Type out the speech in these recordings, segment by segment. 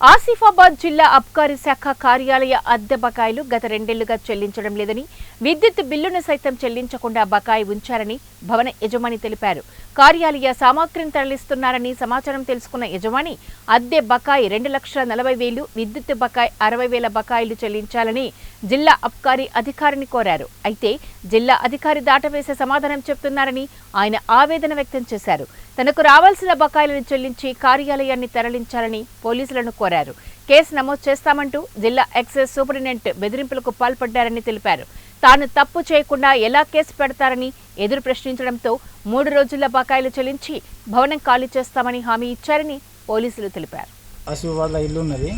ఆసిఫాబాద్ జిల్లా అబ్కారీ శాఖ కార్యాలయ అద్దె బకాయిలు గత రెండేళ్ళుగా చెల్లించడం లేదని విద్యుత్ బిల్లును సైతం చెల్లించకుండా బకాయి ఉంచారని భవన యజమాని తెలిపారు. కార్యాలయ సామాగ్రిని తరలిస్తున్నారని సమాచారం తెలుసుకున్న యజమాని అద్దె బకాయి రెండు లక్షల నలభై వేలు విద్యుత్ బకాయి అరవై వేల బకాయిలు చెల్లించాలని జిల్లా అబ్కారీ అధికారిని కోరారు. అయితే జిల్లా అధికారి దాటవేసే సమాధానం చెప్తున్నారని ఆయన ఆవేదన వ్యక్తం చేశారు. తనకు రావాల్సిన బకాయిలను చెల్లించి కార్యాలయాన్ని తరలించాలని పోలీసులను కోరారు. కేసు నమోదు చేస్తామంటూ జిల్లా ఎక్సైజ్ సూపరింటెండెంట్ బెదిరింపులకు పాల్పడ్డారని తెలిపారు. తాను తప్పు చేయకుండా ఎలా కేసు పెడతారని ఎదురు ప్రశ్నించడంతో మూడు రోజుల బకాయిలు చెల్లించి భవనం ఖాళీ చేస్తామని హామీ ఇచ్చారని పోలీసులు తెలిపారు. ఆసిఫాబాద్లో ఇల్లు ఉన్నది.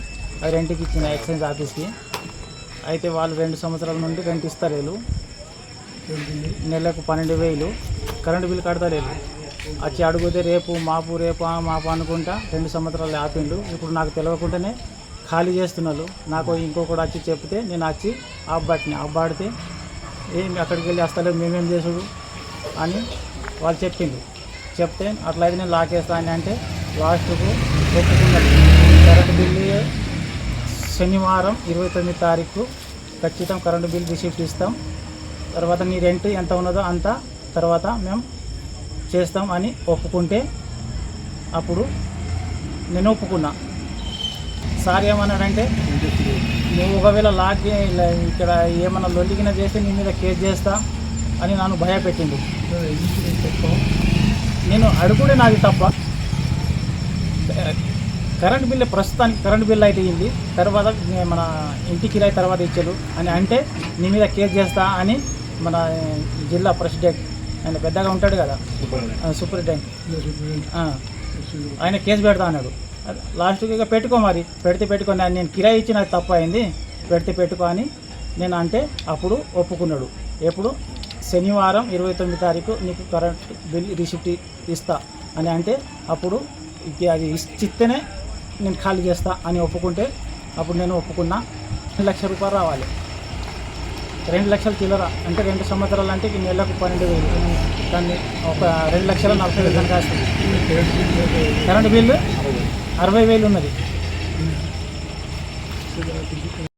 రెంట్కి ఇచ్చిన ఎక్సైజ్ ఆఫీస్కి. అయితే వాళ్ళు రెండు సంవత్సరాల నుండి రెంట్ ఇస్తారు నెలకు పన్నెండు వేలు. కరెంటు బిల్లు కడతారు వచ్చి అడిగితే రేపు మాపు రేపు మాపు అనుకుంటా రెండు సంవత్సరాలు ఆపిండు. ఇప్పుడు నాకు తెలియకుండానే ఖాళీ చేస్తున్నారు నాకు ఇంకొకటి వచ్చి చెప్తే నేను వచ్చి అబ్బాటిని అబ్బాడితే ఏం అక్కడికి వెళ్ళి వస్తలేదు మేమేం చేసుడు అని వాళ్ళు చెప్పింది చెప్తే అట్లయితే నేను లాకేస్తా అని అంటే లాస్ట్కు ఒప్పుకున్నాడు. కరెంటు బిల్లు శనివారం ఇరవై తొమ్మిది తారీఖు ఖచ్చితం కరెంటు బిల్ రిసీప్ట్ ఇస్తాం. తర్వాత నీ రెంట్ ఎంత ఉన్నదో అంత తర్వాత మేము చేస్తాం అని ఒప్పుకుంటే అప్పుడు నేను ఒప్పుకున్నా. సార్ ఏమన్నాడంటే నువ్వు ఒకవేళ లాక్ ఇలా ఇక్కడ ఏమన్నా లొల్లిగిన చేస్తే నీ మీద కేసు చేస్తా అని నన్ను భయపెట్టింది నేను అడుగుడే నాది తప్ప కరెంట్ బిల్ ప్రస్తుతానికి కరెంట్ బిల్ అయితే అయింది తర్వాత మన ఇంటి కిరాయి తర్వాత ఇచ్చారు అని అంటే నీ మీద కేసు చేస్తా అని మన జిల్లా ప్రెసిడెంట్ ఆయన పెద్దగా ఉంటాడు కదా. సూపరింటెండెంట్ ఆ, ఆయన కేసు పెడతా అన్నాడు. లాస్ట్కి ఇక పెట్టుకో మరి. పెడితే పెట్టుకో నేను నేను కిరాయి ఇచ్చిన అది తప్పు అయింది. పెడితే పెట్టుకో అని నేను అంటే అప్పుడు ఒప్పుకున్నాడు. ఎప్పుడు? శనివారం ఇరవై తొమ్మిది తారీఖు నీకు కరెంట్ బిల్ రిసిప్ట్ ఇస్తా అని అంటే అప్పుడు ఇక అది ఇచ్చితేనే నేను ఖాళీ చేస్తా అని ఒప్పుకుంటే అప్పుడు నేను ఒప్పుకున్నా. రెండు లక్షల రూపాయలు రావాలి. రెండు లక్షల చిల్లర అంటే రెండు సంవత్సరాలు అంటే ఈ నెలకు పన్నెండు వేలు. దాన్ని ఒక రెండు లక్షల నలభై వేలు కనుక వస్తుంది కరెంటు బిల్లు అరవై వేలు ఉన్నది.